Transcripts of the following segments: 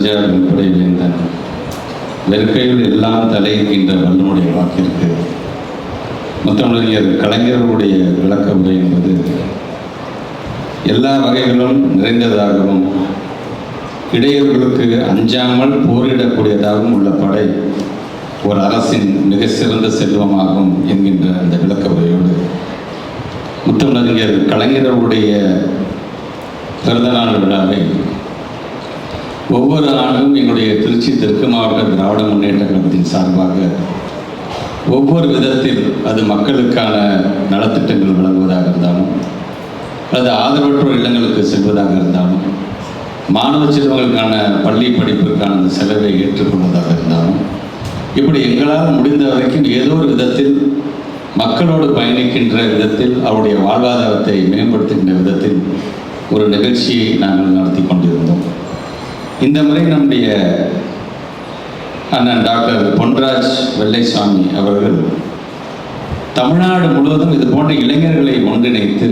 படை வேந்தன் எல்லாம் தலைகின்ற வல்லனுடைய வாக்கிற்கு முத்தமிழறிஞர் கலைஞர்களுடைய விளக்க உரை என்பது எல்லா வகைகளும் நிறைந்ததாகவும் இடையூறுகளுக்கு அஞ்சாமல் போரிடக்கூடியதாகவும் உள்ள படை ஒரு அரசின் மிக சிறந்த செல்வமாகும் என்கின்ற அந்த விளக்க உரையோடு முத்தமிழறிஞர் கலைஞர்களுடைய பிறந்தநாள் விழாவை ஒவ்வொரு ஆண்டும் எங்களுடைய திருச்சி தெற்கு மாவட்ட திராவிட முன்னேற்ற கழகத்தின் சார்பாக ஒவ்வொரு விதத்தில் அது மக்களுக்கான நலத்திட்டங்கள் வழங்குவதாக இருந்தாலும் அல்லது ஆதரவற்றோர் இல்லங்களுக்கு செல்வதாக இருந்தாலும் மாணவ செல்வங்களுக்கான பள்ளி படிப்புக்கான அந்த செலவை ஏற்றுக்கொள்வதாக இருந்தாலும் இப்படி எங்களால் முடிந்த வரைக்கும் ஏதோ ஒரு விதத்தில் மக்களோடு பயணிக்கின்ற விதத்தில் அவருடைய வாழ்வாதாரத்தை மேம்படுத்துகின்ற விதத்தில் ஒரு நிகழ்ச்சியை நாங்கள் நடத்தி கொண்டிருந்தோம். இந்த முறை நம்முடைய அண்ணன் டாக்டர் பொன்ராஜ் வெள்ளைசாமி அவர்கள் தமிழ்நாடு முழுவதும் இது போன்ற இளைஞர்களை ஒன்றிணைத்து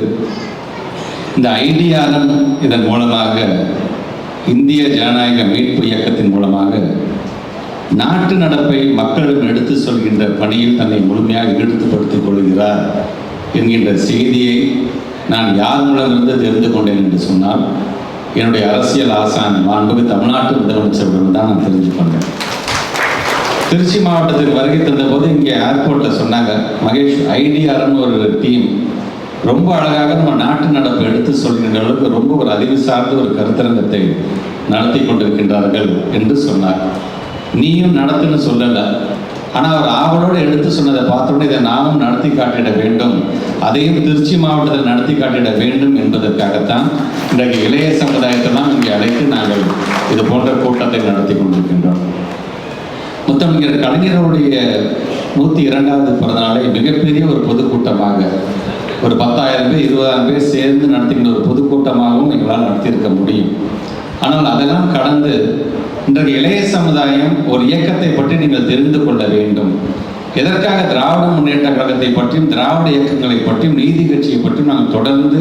இந்த ஐடியாலம் இதன் மூலமாக இந்திய ஜனநாயக மீட்பு இயக்கத்தின் மூலமாக நாட்டு நடப்பை மக்களிடம் எடுத்து சொல்கின்ற பணியில் தன்னை முழுமையாக ஈடுபடுத்திக் கொள்கிறார் என்கின்ற செய்தியை நான் யார் மூலமிருந்து தெரிந்து கொண்டேன் என்று சொன்னால் என்னுடைய அரசியல் ஆசான் மாண்புக்கு தமிழ்நாட்டு முதலமைச்சரிடம் தான் நான் தெரிஞ்சு கொண்டேன். திருச்சி மாவட்டத்துக்கு வருகை தந்தபோது இங்கே ஏர்போர்ட்டில் சொன்னாங்க மகேஷ் ஐடிஆர்னு ஒரு டீம் ரொம்ப அழகாக நம்ம நாட்டு நடப்பு எடுத்து சொல்கின்ற அளவுக்கு ரொம்ப ஒரு அறிவு சார்ந்த ஒரு கருத்தரங்கத்தை நடத்தி கொண்டிருக்கின்றார்கள் என்று சொன்னார். நீயும் நடத்துன்னு சொல்லலை. ஆனால் அவர் ஆவலோடு எடுத்து சொன்னதை பார்த்தோன்னே இதை நாமும் நடத்தி காட்டிட வேண்டும். அதையும் திருச்சி மாவட்டத்தில் நடத்தி காட்டிட வேண்டும் என்பதற்காகத்தான் இன்றைக்கு இளைய சமுதாயத்தெல்லாம் இங்கே அழைத்து நாங்கள் இது போன்ற கூட்டத்தை நடத்தி கொண்டிருக்கின்றோம். முத்தமிழர் கலைஞர்களுடைய நூற்றி இரண்டாவது பிறந்தநாளை மிகப்பெரிய ஒரு பொதுக்கூட்டமாக ஒரு பத்தாயிரம் பேர் இருபதாயிரம் பேர் சேர்ந்து நடத்துகின்ற ஒரு பொதுக்கூட்டமாகவும் எங்களால் நடத்தியிருக்க முடியும். ஆனால் அதெல்லாம் கடந்து இன்றைக்கு இளைய சமுதாயம் ஒரு இயக்கத்தை பற்றி நீங்கள் தெரிந்து கொள்ள வேண்டும். எதற்காக திராவிட முன்னேற்ற கழகத்தை பற்றியும் திராவிட இயக்கங்களை பற்றியும் நீதி கட்சியை பற்றியும் நாங்கள் தொடர்ந்து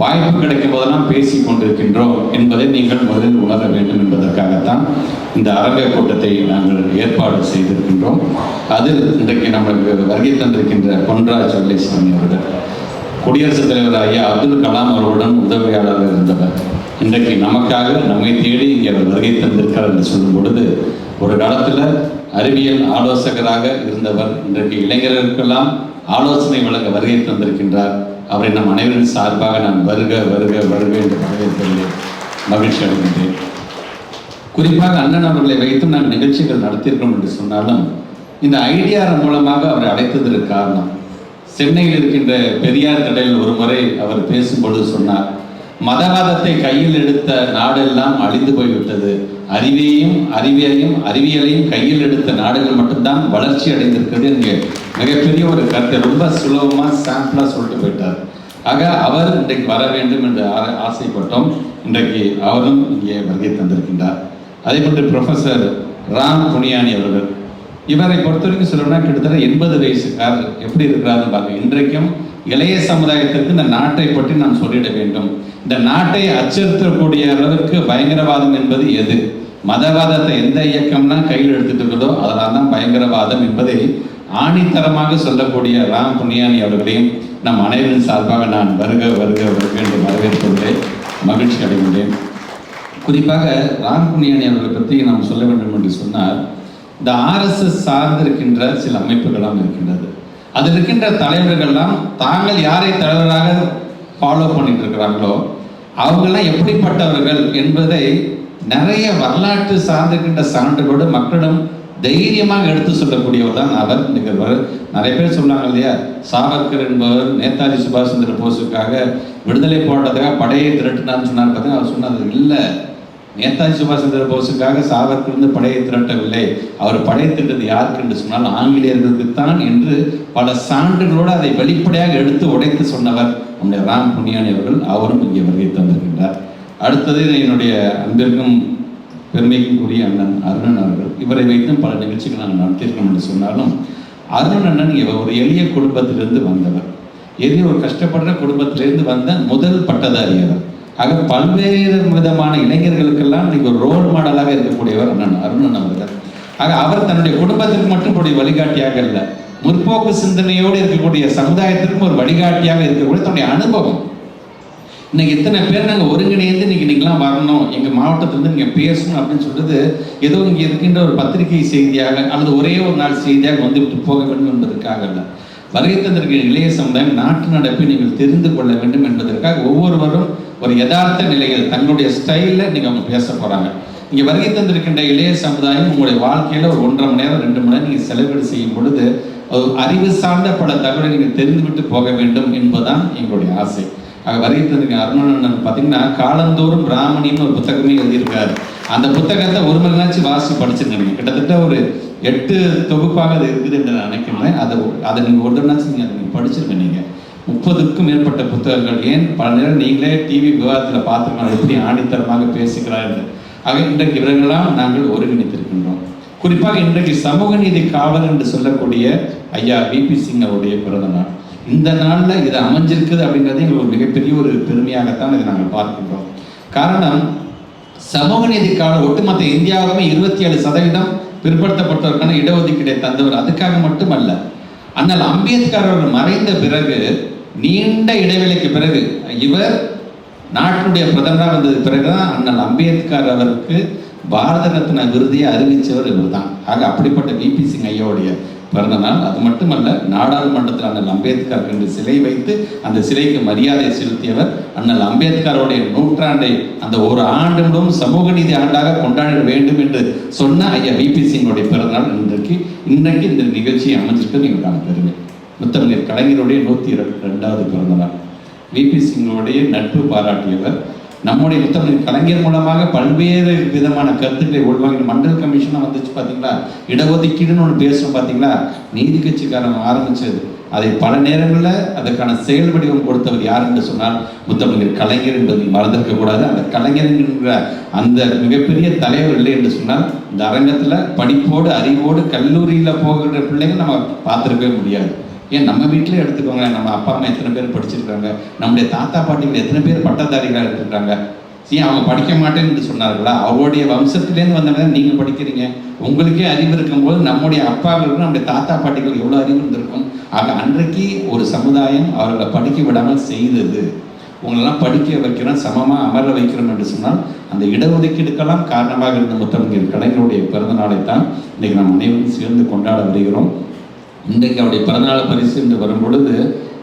வாய்ப்பு கிடைக்கும் போதெல்லாம் பேசி கொண்டிருக்கின்றோம் என்பதை நீங்கள் முதலில் உணர வேண்டும் என்பதற்காகத்தான் இந்த அரங்க கூட்டத்தை நாங்கள் ஏற்பாடு செய்திருக்கின்றோம். அதில் இன்றைக்கு நம்மளுக்கு வருகை தந்திருக்கின்ற பொன்ராஜ் வெள்ளைசாமி அவர்கள் குடியரசுத் தலைவர் ஐயா அப்துல் கலாம் அவர்களுடன் உதவியாளராக இருந்தவர். இன்றைக்கு நமக்காக நம்மை தேடி இங்கே அவர் வருகை தந்திருக்கிறார் என்று சொல்லும் பொழுது ஒரு காலத்தில் அறிவியல் ஆலோசகராக இருந்தவர் இன்றைக்கு இளைஞர்களுக்கெல்லாம் ஆலோசனை வழங்க வருகை தந்திருக்கின்றார். அவரை நம் அனைவரின் சார்பாக நான் வருக வருக வருக என்று மகிழ்ச்சி அடைகின்றேன். குறிப்பாக அண்ணன் அவர்களை வைத்து நான் நிகழ்ச்சிகள் நடத்தியிருக்கோம் என்று சொன்னாலும் இந்த ஐடிஆர் மூலமாக அவரை அழைத்ததற்கு காரணம் சென்னையில் இருக்கின்ற பெரியார் கடையில் ஒரு முறை அவர் பேசும்பொழுது சொன்னார் மதவாதத்தை கையில் எடுத்த நாடெல்லாம் அழிந்து போய்விட்டது. அறிவையும் அறிவியலையும் அறிவியலையும் கையில் எடுத்த நாடுகள் மட்டும்தான் வளர்ச்சி அடைந்திருக்கிறது இங்கே மிகப்பெரிய ஒரு கருத்தை ரொம்ப சுலபமாக சாம்பிளாக சொல்லிட்டு போயிட்டார். ஆக அவர் இன்றைக்கு வர வேண்டும் என்று ஆ- ஆசைப்பட்டோம். இன்றைக்கு அவரும் இங்கே வருகை தந்திருக்கின்றார். அதே போன்று ப்ரொஃபசர் ராம் புனியானி அவர்கள். இவரை பொறுத்த வரைக்கும் சொல்லணும்னா கிட்டத்தட்ட எண்பது வயசுக்காரர் எப்படி இருக்கிறாருன்னு பார்க்க இன்றைக்கும் இளைய சமுதாயத்திற்கு இந்த நாட்டை பற்றி நாம் சொல்லிட வேண்டும். இந்த நாட்டை அச்சுறுத்தக்கூடிய அளவிற்கு பயங்கரவாதம் என்பது எது? மதவாதத்தை எந்த இயக்கம்னா கையில் எடுத்துட்டு இருக்கிறதோ அதனால் தான் பயங்கரவாதம் என்பதை ஆணித்தரமாக சொல்லக்கூடிய ராம் புனியானி அவர்களையும் நம் அனைவரின் சார்பாக நான் வருக வருக வருக என்று வரவேற்பதிலே மகிழ்ச்சி அடைகின்றேன். குறிப்பாக ராம் புனியானி அவர்களை பற்றி நாம் சொல்ல வேண்டும் என்று சொன்னால் இந்த ஆர்எஸ்எஸ் சார்ந்திருக்கின்ற சில அமைப்புகளாம் இருக்கின்றது. அதில் இருக்கின்ற தலைவர்கள்லாம் தாங்கள் யாரை தலைவராக ஃபாலோ பண்ணிட்டு இருக்கிறாங்களோ அவங்கெல்லாம் எப்படிப்பட்டவர்கள் என்பதை நிறைய வரலாற்று சார்ந்திருக்கின்ற சான்றுகளோடு மக்களிடம் தைரியமாக எடுத்து சொல்லக்கூடியவர் தான் அவர் நிகழ்வர். நிறைய பேர் சொன்னாங்க இல்லையா சாவர்கர் என்பவர் நேதாஜி சுபாஷ் சந்திர போஸுக்காக விடுதலை போராட்டத்துக்காக படையை திரட்டினார்னு சொன்னார் பார்த்தீங்கன்னா அவர் சொன்னது இல்லை நேதாஜி சுபாஷ் சந்திர போஸுக்காக சாவர்கர் படையை திரட்டவில்லை. அவர் படையை திரட்டது யாருக்கு என்று சொன்னால் ஆங்கிலேயர்களுக்கு தான் என்று பல சான்றுகளோடு அதை வெளிப்படையாக எடுத்து உடைத்து சொன்னவர் நம்முடைய ராம் புனியானி அவர்கள். அவரும் இங்கே வருகை தந்திருக்கின்றார். அடுத்தது என்னுடைய அன்பிற்கும் பெருமைக்கும் கூறிய அண்ணன் அருணன் அவர்கள். இவரை வைத்தும் பல நிகழ்ச்சிகள் நாங்கள் நடத்தியிருக்கோம் என்று சொன்னாலும் அருணன் அண்ணன் இவர் ஒரு எளிய குடும்பத்திலிருந்து வந்தவர். எளிய ஒரு கஷ்டப்படுற குடும்பத்திலிருந்து வந்த முதல் பட்டதாரி அவர். ஆக பல்வேறு விதமான இளைஞர்களுக்கெல்லாம் இன்னைக்கு ஒரு ரோல் மாடலாக இருக்கக்கூடியவர் அண்ணன் அருணன் அவர்கள். ஆக அவர் தன்னுடைய குடும்பத்திற்கு மட்டும் ஒரு வழிகாட்டியாக இல்லை. முற்போக்கு சிந்தனையோடு இருக்கக்கூடிய சமுதாயத்திற்கும் ஒரு வழிகாட்டியாக இருக்கக்கூடிய தன்னுடைய அனுபவம். இன்னைக்கு இத்தனை பேர் நாங்கள் ஒருங்கிணைந்து இன்னைக்கு நீங்களாம் வரணும் எங்கள் மாவட்டத்திலிருந்து நீங்கள் பேசணும் அப்படின்னு சொல்றது ஏதோ இங்கே இருக்கின்ற ஒரு பத்திரிகை செய்தியாக அல்லது ஒரே ஒரு நாள் செய்தியாக வந்து விட்டு போக வேண்டும் என்பதற்காக அல்ல. வருகை தந்திருக்கிற இளைய சமுதாயம் நாட்டு நடப்பை நீங்கள் தெரிந்து கொள்ள வேண்டும் என்பதற்காக ஒவ்வொருவரும் ஒரு யதார்த்த நிலையில் தங்களுடைய ஸ்டைலில் நீங்கள் அவங்க பேச போகிறாங்க இங்கே வருகை தந்திருக்கின்ற இளைய சமுதாயம் உங்களுடைய வாழ்க்கையில் ஒரு ஒன்றரை மணி நேரம் ரெண்டு மணி நேரம் நீங்கள் செலவீடு செய்யும் பொழுது ஒரு அறிவு சார்ந்த பல தகவலை நீங்கள் தெரிந்துவிட்டு போக வேண்டும் என்பதுதான் எங்களுடைய ஆசை. ஆக வருகை தந்திருக்க அருணன் பார்த்தீங்கன்னா காலந்தோறும் பிராமணின்னு ஒரு புத்தகமே எழுதியிருக்காரு. அந்த புத்தகத்தை ஒரு மணி நேரம் வாசி படிச்சிருக்கீங்க கிட்டத்தட்ட ஒரு எட்டு தொகுப்பாக அது இருக்குது என்று நான் நினைக்கிறேன். அதை அதை நீங்கள் ஒரு தடவை நீங்கள் அதை நீங்கள் படிச்சிருக்க நீங்கள் முப்பதுக்கும் மேற்பட்ட புத்தகங்கள். ஏன்? பல நேரம் நீங்களே டிவி விவாதத்தில் பார்த்துக்கலாம். எப்படி ஆணித்தரமாக பேசுகிறார் என்று. ஆக இன்றைக்கு இவர்களெல்லாம் நாங்கள் ஒருங்கிணைத்திருக்கின்றோம். குறிப்பாக இன்றைக்கு சமூக நீதி காவலர் என்று சொல்லக்கூடிய ஐயா பிபி சிங் அவருடைய பிறந்த நாள். இந்த நாளில் இது அமைஞ்சிருக்குது அப்படிங்கிறது எங்களுக்கு ஒரு மிகப்பெரிய ஒரு பெருமையாகத்தான் இதை நாங்கள் பார்க்கின்றோம். காரணம் சமூக நீதி காவலர் ஒட்டுமொத்த இந்தியாவுமே இருபத்தி ஏழு சதவீதம் பிற்படுத்தப்பட்டவருக்கான இடஒதுக்கீடை தந்தவர். அதுக்காக மட்டுமல்ல ஆனால் அம்பேத்கர் அவர் மறைந்த பிறகு நீண்ட இடைவெளிக்கு பிறகு இவர் நாட்டினுடைய பிரதமராக வந்தது பிறகுதான் அண்ணல் அம்பேத்கர் அவருக்கு பாரத ரத்ன விருதியை அறிவித்தவர் இவர் தான் ஆக அப்படிப்பட்ட விபி சிங் ஐயாவுடைய பிறந்த நாள் அது மட்டுமல்ல நாடாளுமன்றத்தில் அண்ணல் அம்பேத்கர் என்று சிலை வைத்து அந்த சிலைக்கு மரியாதை செலுத்தியவர் அண்ணல் அம்பேத்கருடைய நூற்றாண்டை அந்த ஒரு ஆண்டு முழுவதும் சமூக நீதி ஆண்டாக கொண்டாட வேண்டும் என்று சொன்ன ஐயா விபி சிங்கோடைய பிறந்தநாள் இன்றைக்கு இன்றைக்கு இந்த நிகழ்ச்சியை அமைஞ்சிருக்கு எங்களுக்கான பெருமை. முத்தமிழர் கலைஞருடைய நூற்றி ரெண்டாவது பிறந்த நாள் விபி சிங்கோடைய நட்பு பாராட்டியவர் நம்முடைய முத்தமிழ் கலைஞர் மூலமாக பல்வேறு விதமான கருத்துக்களை உள்வாங்கி மண்டல் கமிஷனாக வந்துச்சு பார்த்தீங்களா இடஒதுக்கீடுன்னு ஒன்று பேசுகிறோம் பார்த்தீங்களா நீதி கட்சிக்காரன் ஆரம்பிச்சது. அதை பல நேரங்களில் அதற்கான செயல் வடிவம் கொடுத்தவர் யார் என்று சொன்னால் முத்தமிழர் கலைஞர் என்பதை மறந்திருக்க கூடாது. அந்த கலைஞர் என்கிற அந்த மிகப்பெரிய தலைவர் இல்லை என்று சொன்னால் இந்த அரங்கத்தில் படிப்போடு அறிவோடு கல்லூரியில் போகிற பிள்ளைகள் நம்ம பார்த்துருக்கவே முடியாது. ஏன் நம்ம வீட்டிலே எடுத்துக்கோங்க நம்ம அப்பா அம்மா எத்தனை பேர் படிச்சிருக்காங்க? நம்முடைய தாத்தா பாட்டிகள் எத்தனை பேர் பட்டதாரிகளாக எடுத்துருக்காங்க ஏன் அவங்க படிக்க மாட்டேன்னு சொன்னார்களா? அவருடைய வம்சத்திலேருந்து வந்தவங்க நீங்கள் படிக்கிறீங்க. உங்களுக்கே அறிவு இருக்கும்போது நம்முடைய அப்பாவுக்கு நம்முடைய தாத்தா பாட்டிகள் எவ்வளோ அறிவு இருந்திருக்கும்? ஆக அன்றைக்கு ஒரு சமுதாயம் அவர்களை படிக்க விடாமல் செய்தது. உங்களெல்லாம் படிக்க வைக்கிறோம் சமமாக அமர வைக்கிறோம் என்று சொன்னால் அந்த இடஒதுக்கீடுக்கெல்லாம் காரணமாக இருந்த முத்தமிழ் கலைஞருடைய பிறந்த நாளை தான் இன்றைக்கு நாம் அனைவரும் சேர்ந்து கொண்டாட வருகிறோம். இன்றைக்கு அவருடைய பிறந்தநாள் பரிசு என்று வரும் பொழுது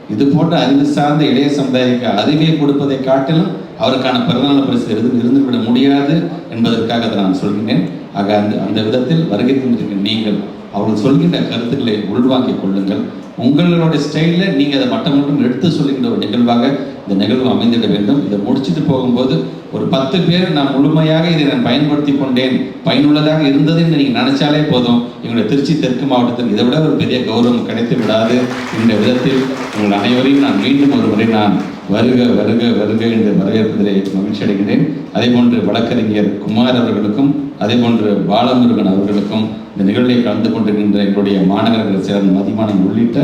இது போன்ற அறிவு சார்ந்த இளைய சமுதாயக்கு அறிவை கொடுப்பதை காட்டிலும் அவருக்கான பிறந்தநாள் பரிசு இருந்து இருந்துவிட முடியாது என்பதற்காக அதை நான் சொல்கிறேன் ஆக அந்த அந்த விதத்தில் வருகை தந்திருக்கிற நீங்கள் அவர்கள் சொல்கின்ற கருத்துக்களை உள்வாங்கிக் கொள்ளுங்கள். உங்களுடைய ஸ்டைலில் நீங்கள் அதை மட்டம் மட்டும் எடுத்து சொல்லுகின்ற ஒரு நிகழ்வாக இந்த நிகழ்வு அமைந்திட வேண்டும். இதை முடிச்சுட்டு போகும்போது ஒரு பத்து பேர் நான் முழுமையாக இதை நான் பயன்படுத்தி கொண்டேன் பயனுள்ளதாக இருந்தது என்று நீங்கள் நினைச்சாலே போதும். எங்களுடைய திருச்சி தெற்கு மாவட்டத்தில் இதை விட ஒரு பெரிய கௌரவம் கிடைத்து விடாது. இந்த விதத்தில் உங்கள் அனைவரையும் நான் மீண்டும் ஒரு முறை நான் வருக வருக வருக என்று வரவேற்பதிலே மகிழ்ச்சி அடைகிறேன். அதே போன்று வழக்கறிஞர் குமார் அவர்களுக்கும் அதே போன்று பாலமுருகன் அவர்களுக்கும் இந்த நிகழ்வில் கலந்து கொண்டிருக்கின்ற எங்களுடைய மாநகரங்கள் சேர்ந்த மதிமானம் உள்ளிட்ட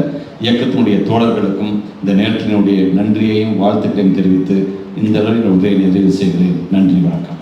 இயக்கத்தினுடைய தோழர்களுக்கும் இந்த நேற்றினுடைய நன்றியையும் வாழ்த்துக்களையும் தெரிவித்து இந்த அளவில் உரையை நிறைவு செய்கிறேன். நன்றி வணக்கம்.